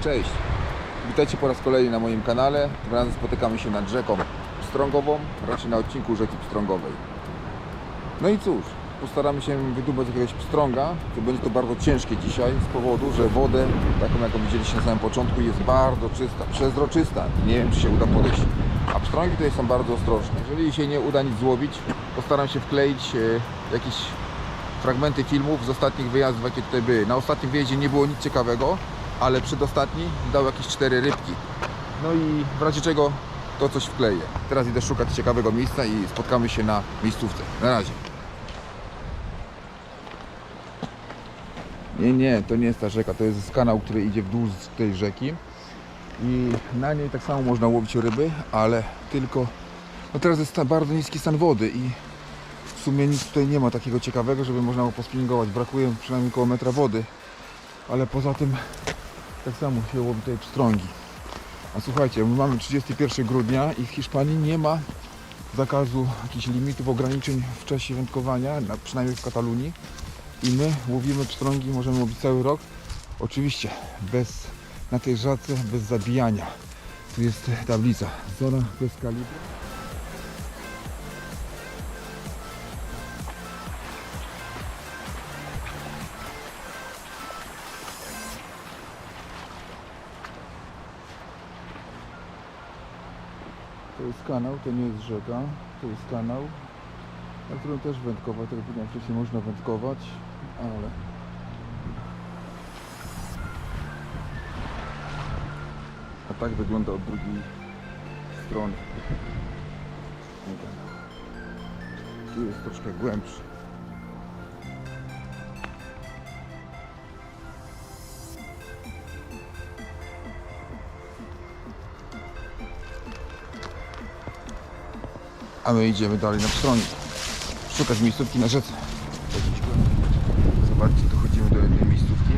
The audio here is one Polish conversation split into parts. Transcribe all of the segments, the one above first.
Cześć! Witajcie po raz kolejny na moim kanale. Tym razem spotykamy się nad rzeką Pstrągową, raczej na odcinku rzeki Pstrągowej. No i cóż, postaramy się wydubać jakiegoś pstrąga. To będzie to bardzo ciężkie dzisiaj z powodu, że wodę, taką jaką widzieliście na samym początku, jest bardzo czysta, przezroczysta. Nie wiem, czy się uda podejść. A pstrągi tutaj są bardzo ostrożne. Jeżeli się nie uda nic złowić, postaram się wkleić e, jakieś fragmenty filmów z ostatnich wyjazdów, jakie tutaj były. Na ostatnim wyjeździe nie było nic ciekawego, ale przedostatni dał jakieś cztery rybki. No i w razie czego to coś wkleję. Teraz idę szukać ciekawego miejsca i spotkamy się na miejscówce. Na razie. Nie, nie, to nie jest ta rzeka, to jest kanał, który idzie w dół z tej rzeki. I na niej tak samo można łowić ryby, ale tylko... No teraz jest bardzo niski stan wody i w sumie nic tutaj nie ma takiego ciekawego, żeby można było pospinningować. Brakuje przynajmniej około metra wody. Ale poza tym tak samo się łowi tutaj pstrągi. A słuchajcie, my mamy 31 grudnia i w Hiszpanii nie ma zakazu jakichś limitów, ograniczeń w czasie wędkowania, na, przynajmniej w Katalunii. I my łowimy pstrągi, możemy łowić cały rok. Oczywiście bez, na tej rzece bez zabijania. Tu jest tablica. Zona bez kalibru. Kanał, to nie jest rzeka, to jest kanał, na którym też wędkować, tak jak powiedziałem wcześniej, można wędkować, ale a tak wygląda od drugiej strony. Tu jest troszkę głębszy. A my idziemy dalej na pstrągi. Szukać miejscówki na rzece. Zobaczcie, dochodzimy do jednej miejscówki.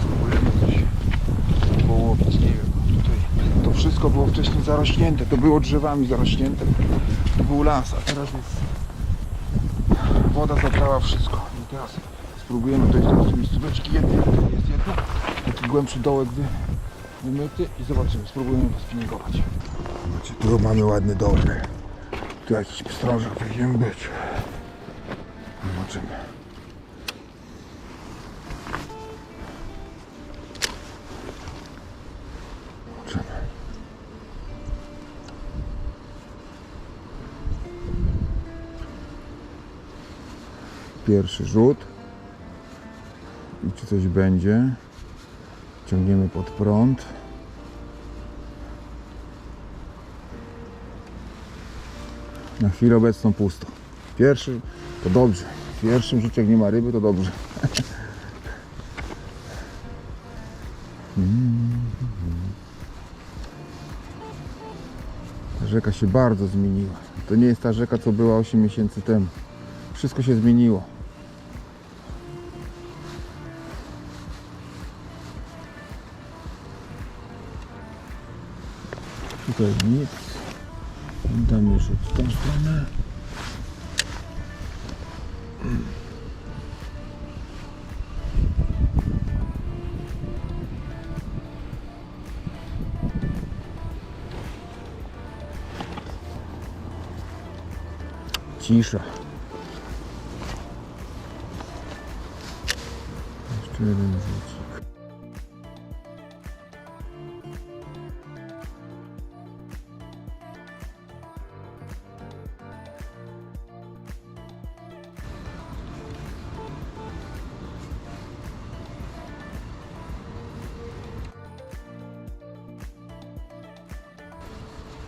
Spróbujemy coś połowić, nie wiem. Tutaj to wszystko było wcześniej zarośnięte. To było drzewami zarośnięte. To był las, a teraz jest woda zabrała wszystko. I teraz spróbujemy dojść do tej miejscóweczki. Tutaj jest jedna. Taki głębszy dołek wy, wymyty i zobaczymy. Spróbujemy pospinningować. Znaczy, tu mamy ładny dołek. Tu jakiś pstrążek powinien być. Zobaczymy. Pierwszy rzut. I czy coś będzie? Ciągniemy pod prąd. Na chwilę obecną pusto. Pierwszy to dobrze. W pierwszym rzucie jak nie ma ryby to dobrze. Ta rzeka się bardzo zmieniła. To nie jest ta rzeka co była 8 miesięcy temu. Wszystko się zmieniło. Tutaj nic. Dam już w tą stronę. Cisza. Jeszcze jeden rzucik.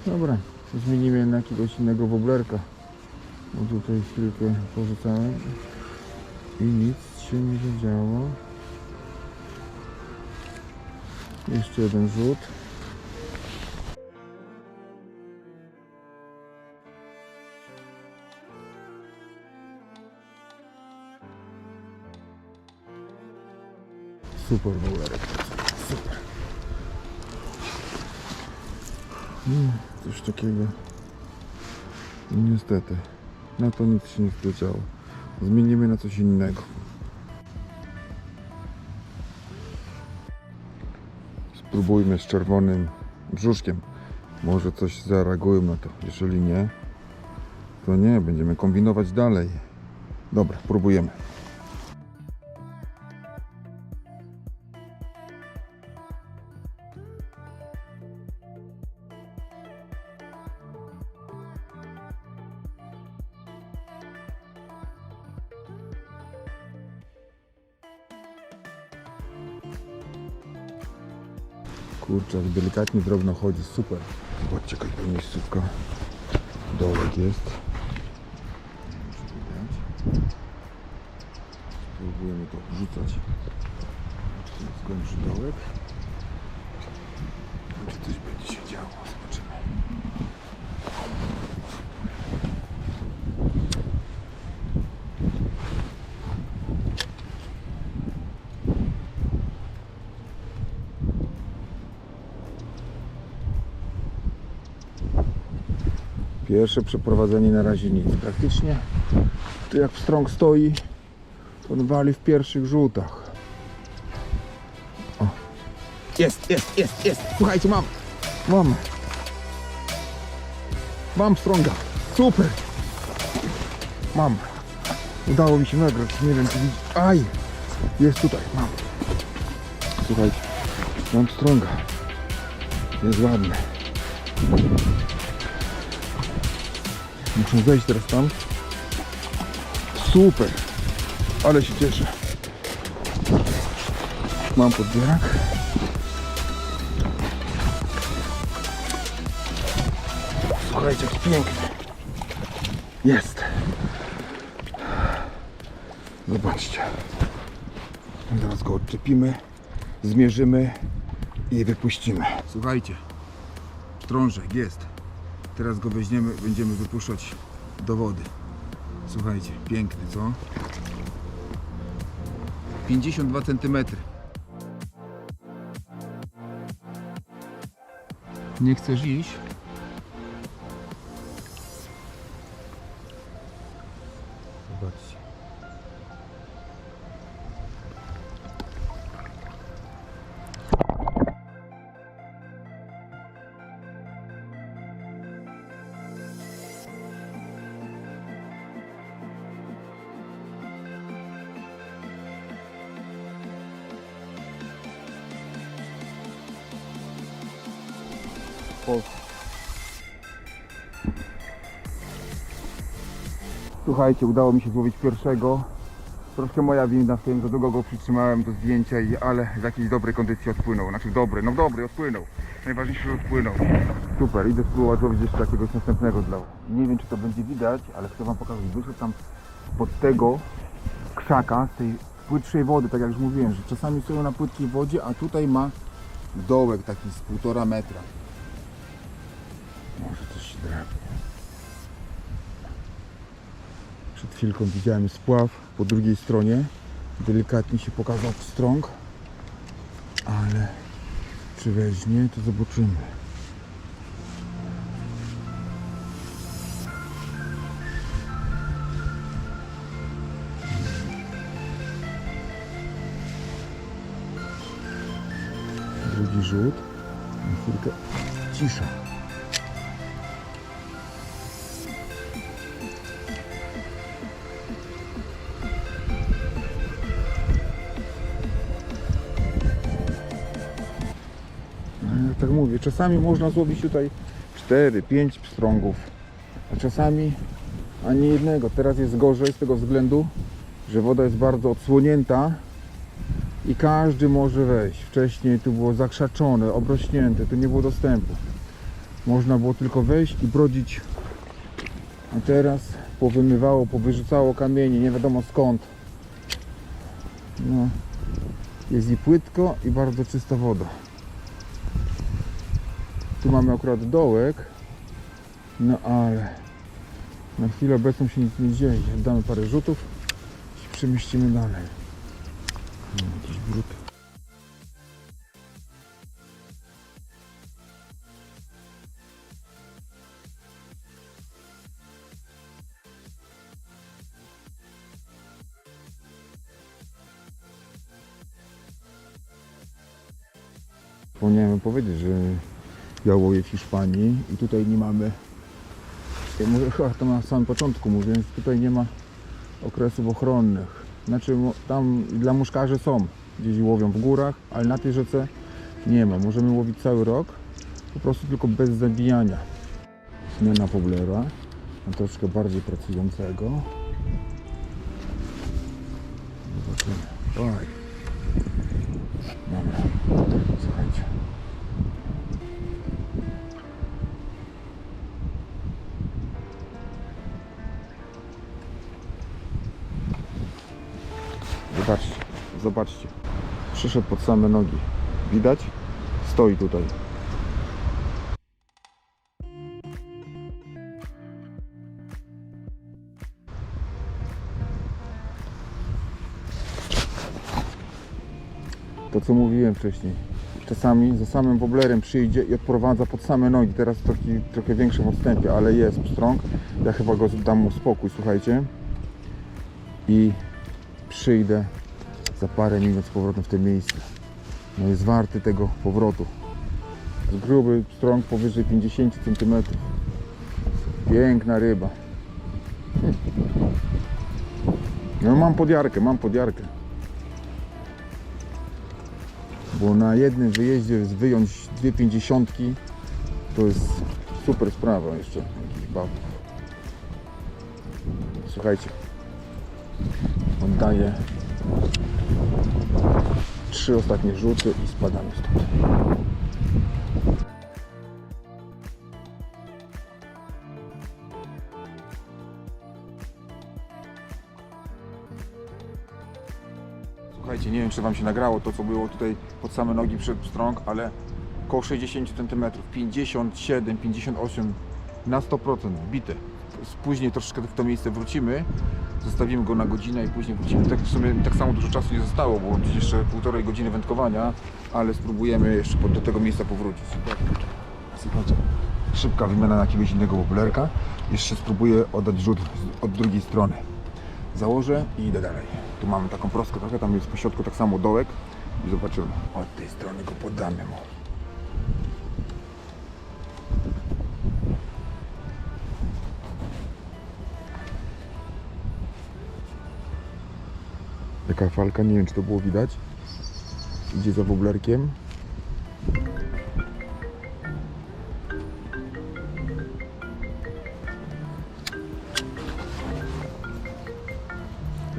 Dobra, zmienimy na jakiegoś innego woblerka. Bo tutaj chwilkę porzucałem i nic się nie zadziało. Jeszcze jeden rzut. Super woblerek. Super. Mm, coś takiego. Niestety. Na to nic się nie zleciało. Zmienimy na coś innego. Spróbujmy z czerwonym brzuszkiem. Może coś zareagują na to. Jeżeli nie, to nie, będziemy kombinować dalej. Dobra, próbujemy. Kurczę, delikatnie drobno chodzi, super. Zobaczcie, jaka miejscówka. Dołek jest. Spróbujemy to rzucać. Tu jest głębszy dołek. Czy coś będzie się działo? Zobaczymy. Pierwsze przeprowadzenie na razie nic. Praktycznie tu jak strąg stoi, to on wali w pierwszych rzutach. O. Jest, jest, jest, jest. Słuchajcie, mam. Mam. Mam strąga. Super. Mam. Udało mi się nagrać. Nie wiem, czy widzicie. Aj. Jest tutaj. Mam. Słuchajcie. Mam strąga. Jest ładny. Muszę zejść teraz tam. Super. Ale się cieszę. Mam podbierak. Słuchajcie, jaki piękny. Jest. Zobaczcie. Zaraz go odczepimy, zmierzymy i wypuścimy. Słuchajcie, strążek jest. Teraz go weźmiemy, będziemy wypuszczać do wody. Słuchajcie, piękny, co? 52 cm. Nie chcesz iść? Słuchajcie, udało mi się złowić pierwszego. Troszkę moja wina w tym, że długo go przytrzymałem do zdjęcia, i, ale w jakiejś dobrej kondycji odpłynął. Znaczy dobry, no dobry, odpłynął. Najważniejsze, że odpłynął. Super, idę spróbować złowić jeszcze jakiegoś następnego dla Nie wiem, czy to będzie widać, ale chcę Wam pokazać. Wyszedł tam pod tego krzaka, z tej płytszej wody, tak jak już mówiłem, że czasami stoją na płytkiej wodzie, a tutaj ma dołek taki z półtora metra. Może coś się drapie. Przed chwilką widziałem spław po drugiej stronie. Delikatnie się pokazał pstrąg. Ale czy weźmie, to zobaczymy. Drugi rzut. Na chwilkę cisza. Czasami można złowić tutaj 4-5 pstrągów, a czasami ani jednego. Teraz jest gorzej z tego względu, że woda jest bardzo odsłonięta i każdy może wejść. Wcześniej tu było zakrzaczone, obrośnięte, tu nie było dostępu. Można było tylko wejść i brodzić, a teraz powymywało, powyrzucało kamienie, nie wiadomo skąd. No, jest i płytko i bardzo czysta woda. Tu mamy akurat dołek, no ale na chwilę obecną się nic nie dzieje. Damy parę rzutów i przemieścimy dalej. No, jakiś brud. Zapomniałem powiedzieć, że ja łowię w Hiszpanii i tutaj nie mamy, ja mówię, chyba to na samym początku mówię, że tutaj nie ma okresów ochronnych. Znaczy tam dla muszkarzy są, gdzieś łowią w górach, ale na tej rzece nie ma. Możemy łowić cały rok, po prostu tylko bez zabijania. Zmiana poblera, na troszkę bardziej pracującego. Zobaczymy. Oj. Dobra, słuchajcie. Zobaczcie. Przyszedł pod same nogi. Widać? Stoi tutaj. To co mówiłem wcześniej. Czasami za samym woblerem przyjdzie i odprowadza pod same nogi. Teraz w trochę większym odstępie, ale jest pstrąg. Ja chyba go dam mu spokój, słuchajcie. I przyjdę za parę minut z powrotem w to miejsce. No jest warty tego powrotu. Jest gruby pstrąg powyżej 50 cm. Piękna ryba. No mam podjarkę, mam podjarkę. Bo na jednym wyjeździe z- wyjąć dwie pięćdziesiątki to jest super sprawa jeszcze bawów. Słuchajcie, oddaję trzy ostatnie rzuty i spadamy stąd. Słuchajcie, nie wiem czy Wam się nagrało to co było tutaj pod same nogi przed strąg, ale około 60 cm, 57, 58 na 100% wbite. Później troszeczkę w to miejsce wrócimy, zostawimy go na godzinę i później wrócimy. Tak w sumie tak samo dużo czasu nie zostało, bo jeszcze półtorej godziny wędkowania, ale spróbujemy jeszcze do tego miejsca powrócić. Słuchajcie, szybka wymiana na jakiegoś innego woblerka. Jeszcze spróbuję oddać rzut od drugiej strony. Założę i idę dalej. Tu mamy taką prostkę trochę, tam jest po środku tak samo dołek i zobaczymy. Od tej strony go poddamy mu. Jaka falka, nie wiem czy to było widać. Idzie za woblerkiem.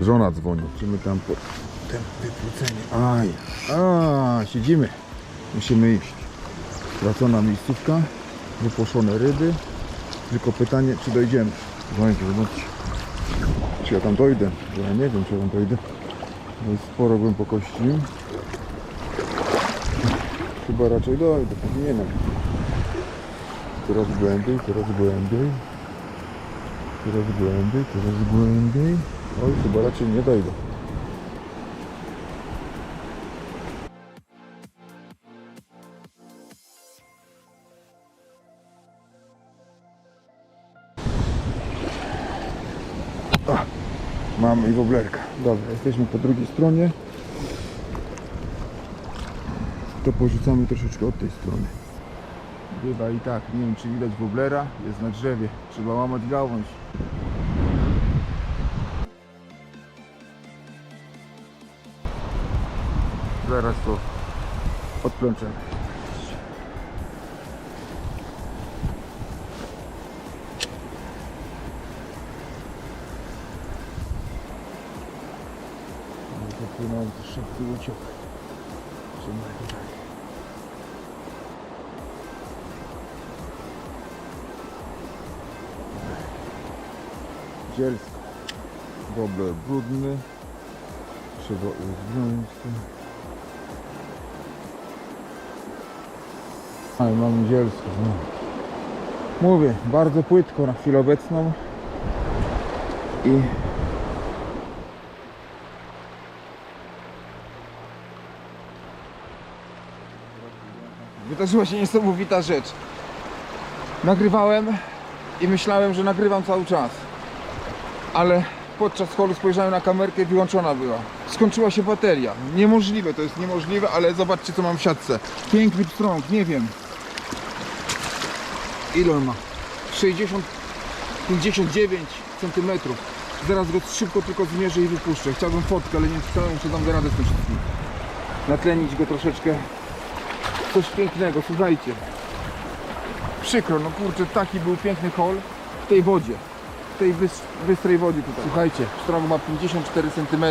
Żona dzwoni. Musimy tam po ten wykrócenie. Aj, a, siedzimy. Musimy iść. Stracona miejscówka, wypłoszone ryby. Tylko pytanie, czy dojdziemy. Słuchajcie, zobaczcie. Czy ja tam dojdę? Ja nie wiem, czy ja tam dojdę. Jest sporo głębokości. Chyba raczej dojdę, powinienem. Coraz głębiej, coraz głębiej. Coraz głębiej, coraz głębiej. Oj, chyba raczej nie dojdę. I woblerka. Dobra, jesteśmy po drugiej stronie. To porzucamy troszeczkę od tej strony. Chyba i tak, nie wiem czy widać woblera, jest na drzewie. Trzeba łamać gałąź. Zaraz to odplączemy. Płynący szybki uciek. Trzymaj tutaj. Zielsko. Wobler brudny. Trzeba uzdrowić. Ale mamy zielsko. No. Mówię, bardzo płytko na chwilę obecną. I Wydarzyła się niesamowita rzecz. Nagrywałem i myślałem, że nagrywam cały czas. Ale podczas holu spojrzałem na kamerkę i wyłączona była. skończyła się bateria. Niemożliwe, to jest niemożliwe, ale zobaczcie co mam w siatce. Piękny pstrąg, nie wiem. Ile on ma? 60, 59 cm. Zaraz go szybko tylko zmierzę i wypuszczę. Chciałbym fotkę, ale nie wcale muszę dam radę z tym wszystkim. Natlenić go troszeczkę. Coś pięknego, słuchajcie. Przykro, no kurczę, taki był piękny hol w tej wodzie. W tej bys- bystrej wodzie tutaj. Słuchajcie, pstrąg ma 54 cm.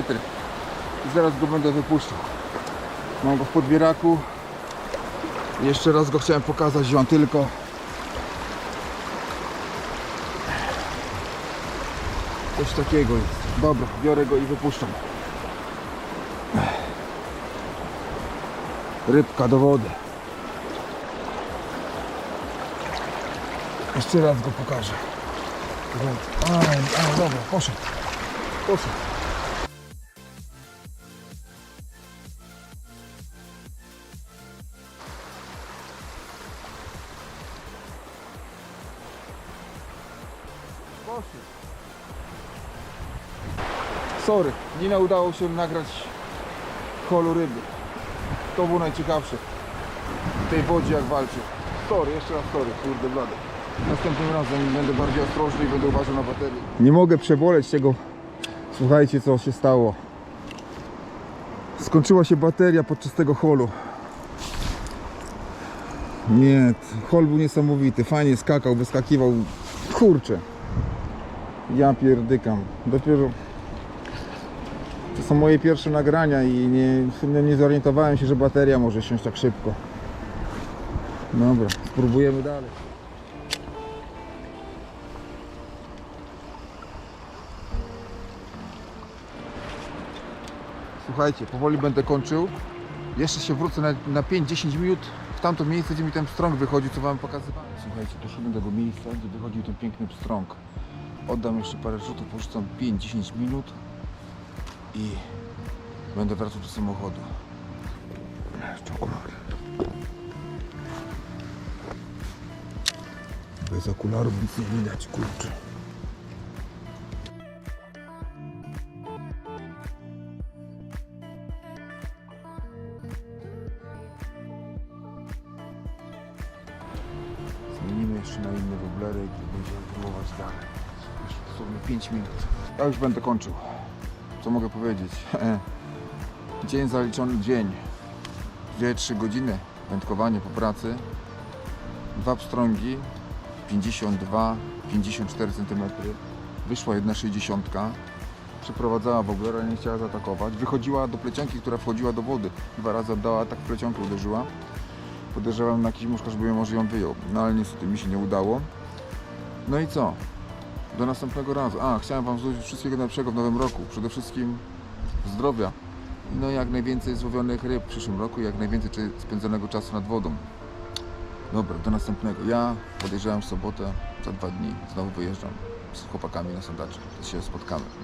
Zaraz go będę wypuszczał. Mam go w podbieraku. Jeszcze raz go chciałem pokazać, wziąłem tylko. Coś takiego jest. Dobra, biorę go i wypuszczam. Rybka do wody. Jeszcze raz go pokażę. A, a dobra, poszedł. Poszedł. Sorry, nie udało się nagrać holu ryby. To było najciekawsze. W tej wodzie jak walczy. Sorry, jeszcze raz sorry, kurde blady. Następnym razem będę bardziej ostrożny i będę uważał na baterię. Nie mogę przeboleć tego. Słuchajcie co się stało. Skończyła się bateria podczas tego holu. Nie, hol był niesamowity. Fajnie skakał, wyskakiwał. Kurczę. Ja pierdykam. Dopiero to są moje pierwsze nagrania i nie, nie zorientowałem się, że bateria może siąść tak szybko. Dobra, spróbujemy dalej. Słuchajcie, powoli będę kończył. Jeszcze się wrócę na, na 5-10 minut w tamto miejsce, gdzie mi ten pstrąg wychodzi, co wam pokazywałem. Słuchajcie, doszedłem do tego miejsca, gdzie wychodził ten piękny pstrąg. Oddam jeszcze parę rzutów, porzucam 5-10 minut i będę wracał do samochodu. Okulary. Bez okularów nic nie widać, kurczę. Ja już będę kończył. Co mogę powiedzieć? Dzień zaliczony dzień. 2-3 godziny wędkowanie po pracy. Dwa pstrągi 52-54 cm. Wyszła jedna 60. Przeprowadzała w ogóle, nie chciała zaatakować. Wychodziła do plecionki, która wchodziła do wody. Dwa razy oddała atak w plecionkę, uderzyła. Podejrzewam na jakiś muszka, żeby może ją wyjął. No ale niestety mi się nie udało. No i co? Do następnego razu. A, chciałem Wam życzyć wszystkiego najlepszego w nowym roku. Przede wszystkim zdrowia. No jak najwięcej złowionych ryb w przyszłym roku, jak najwięcej spędzonego czasu nad wodą. Dobra, do następnego. Ja podejrzewam w sobotę, za dwa dni znowu wyjeżdżam z chłopakami na sondacze. Się spotkamy.